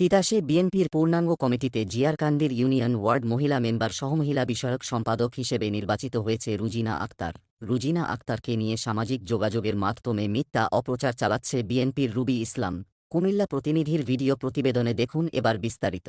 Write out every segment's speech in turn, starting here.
তিতাসে বিএনপির পূর্ণাঙ্গ কমিটিতে জিয়ারকান্দির ইউনিয়ন ওয়ার্ড মহিলা মেম্বার সহমহিলা বিষয়ক সম্পাদক হিসেবে নির্বাচিত হয়েছে রুজিনা আক্তার। রুজিনা আক্তারকে নিয়ে সামাজিক যোগাযোগের মাধ্যমে মিথ্যা অপ্রচার চালাচ্ছে বিএনপির রুবি ইসলাম। কুমিল্লা প্রতিনিধির ভিডিও প্রতিবেদনে দেখুন এবার বিস্তারিত।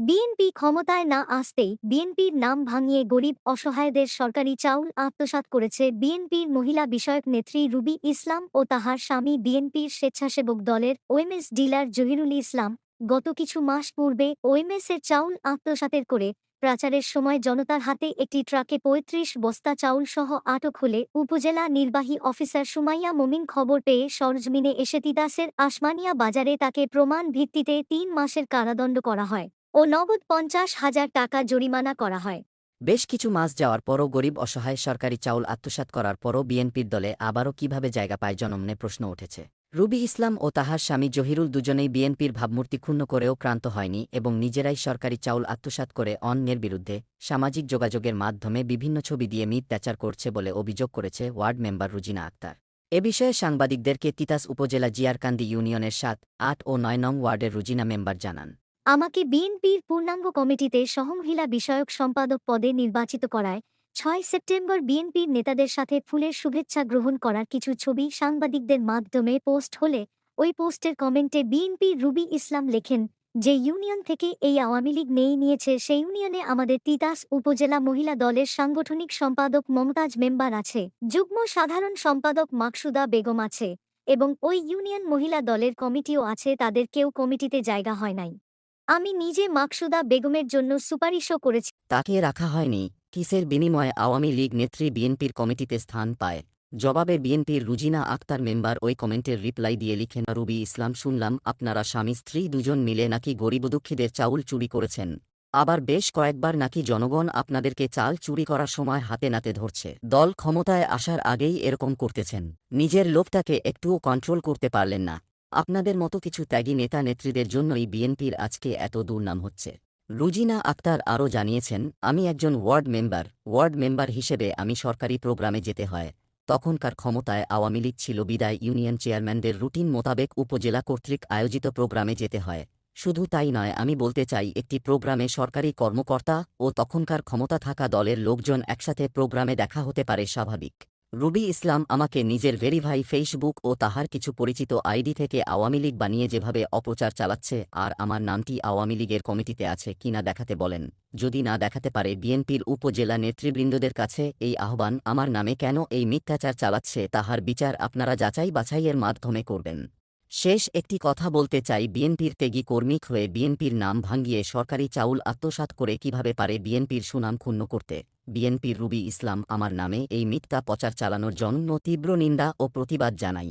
বিএনপি ক্ষমতায় না আসতেই বিএনপির নাম ভাঙিয়ে গরিব অসহায়দের সরকারি চাউল আত্মসাত করেছে বিএনপির মহিলা বিষয়ক নেত্রী রুবি ইসলাম ও তাহার স্বামী বিএনপির স্বেচ্ছাসেবক দলের ওএমএস ডিলার জহিরুল ইসলাম গত কিছু মাস পূর্বে ওএমএস এর চাউল আত্মসাতের করে প্রচারের সময় জনতার হাতে একটি ট্রাকে পঁয়ত্রিশ বস্তা চাউল সহ আটক হলে উপজেলা নির্বাহী অফিসার সুমাইয়া মোমিন খবর পেয়ে সরজমিনে এসে তিতাসের আসমানিয়া বাজারে তাকে প্রমাণ ভিত্তিতে তিন মাসের কারাদণ্ড করা হয়। ও নগদ পঞ্চাশ হাজার টাকা জরিমানা করা হয়। বেশ কিছু মাস যাওয়ার পরও গরিব অসহায় সরকারি চাউল আত্মসাৎ করার পরও বিএনপির দলে আবারও কীভাবে জায়গা পায় জনমনে প্রশ্ন উঠেছে। রুবি ইসলাম ও তাহার স্বামী জহিরুল দুজনেই বিএনপির ভাবমূর্তি ক্ষুণ্ণ করেও ক্রান্ত হয়নি এবং নিজেরাই সরকারি চাউল আত্মসাৎ করে অন্যের বিরুদ্ধে সামাজিক যোগাযোগের মাধ্যমে বিভিন্ন ছবি দিয়ে মিথ্যাচার করছে বলে অভিযোগ করেছে ওয়ার্ড মেম্বার রুজিনা আক্তার। এ বিষয়ে সাংবাদিকদেরকে তিতাস উপজেলা জিয়ারকান্দি ইউনিয়নের সাত, আট ও নয় নং ওয়ার্ডের রুজিনা মেম্বার জানান। আমাকে বিএনপির পূর্ণাঙ্গ কমিটিতে সহমহিলা বিষয়ক সম্পাদক পদে নির্বাচিত করায় ছয় সেপ্টেম্বর বিএনপির নেতাদের সাথে ফুলের শুভেচ্ছা গ্রহণ করার কিছু ছবি সাংবাদিকদের মাধ্যমে পোস্ট হলে ওই পোস্টের কমেন্টে বিএনপির রুবি ইসলাম লেখেন, যে ইউনিয়ন থেকে এই আওয়ামী লীগ নেই নিয়েছে, সেই ইউনিয়নে আমাদের তিতাস উপজেলা মহিলা দলের সাংগঠনিক সম্পাদক মমতাজ মেম্বার আছে। যুগ্ম সাধারণ সম্পাদক মাকসুদা বেগম আছে এবং ওই ইউনিয়ন মহিলা দলের কমিটিও আছে, তাদের কেউ কমিটিতে জায়গা হয় নাই। আমি নিজে মাকসুদা বেগমের জন্য সুপারিশও করেছি। তাকে রাখা হয়নি। কিসের বিনিময়ে আওয়ামী লীগ নেত্রী বিএনপির কমিটিতে স্থান পায়? জবাবে বিএনপির রুজিনা আক্তার মেম্বার ওই কমেন্টের রিপ্লাই দিয়ে লিখেন, রুবি ইসলাম, শুনলাম আপনারা স্বামী স্ত্রী দুজন মিলে নাকি গরিব দুঃখীদের চাউল চুরি করেছেন। আবার বেশ কয়েকবার নাকি জনগণ আপনাদেরকে চাল চুরি করার সময় হাতে নাতে ধরছে। দল ক্ষমতায় আসার আগেই এরকম করতেছেন। নিজের লোকটাকে একটুও কন্ট্রোল করতে পারলেন না। আপনাদের মতো কিছু ত্যাগী নেতা নেত্রীদের জন্যই বিএনপির আজকে এত দুর্নাম হচ্ছে। রুজিনা আক্তার আরও জানিয়েছেন, আমি একজন ওয়ার্ড মেম্বার ওয়ার্ড মেম্বার হিসেবে আমি সরকারি প্রোগ্রামে যেতে হয়। তখনকার ক্ষমতায় আওয়ামী লীগ ছিল বিদায় ইউনিয়ন চেয়ারম্যানদের রুটিন মোতাবেক উপজেলা কর্তৃক আয়োজিত প্রোগ্রামে যেতে হয়। শুধু তাই নয়, আমি বলতে চাই, একটি প্রোগ্রামে সরকারি কর্মকর্তা ও তখনকার ক্ষমতা থাকা দলের লোকজন একসাথে প্রোগ্রামে দেখা হতে পারে স্বাভাবিক। রুবি ইসলাম আমাকে নিজের ভেরিভাই ফেসবুক ও তাহার কিছু পরিচিত আইডি থেকে আওয়ামী লীগ বানিয়ে যেভাবে অপচার চালাচ্ছে আর আমার নামটি আওয়ামী লীগের কমিটিতে আছে কিনা দেখাতে বলেন। যদি না দেখাতে পারে বিএনপির উপজেলা নেতৃবৃন্দদের কাছে এই আহ্বান আমার নামে কেন এই মিথ্যাচার চালাচ্ছে তাহার বিচার আপনারা যাচাই বাছাইয়ের মাধ্যমে করবেন। শেষ একটি কথা বলতে চাই বিএনপির তেগী কর্মিক হয়ে বিএনপির নাম ভাঙ্গিয়ে সরকারি চাউল আত্মসাৎ করে কীভাবে পারে বিএনপির সুনাম ক্ষুণ্ণ করতে? বিএনপির রুবি ইসলাম আমার নামে এই মিথ্যা প্রচার চালানোর জন্য তীব্র নিন্দা ও প্রতিবাদ জানাই।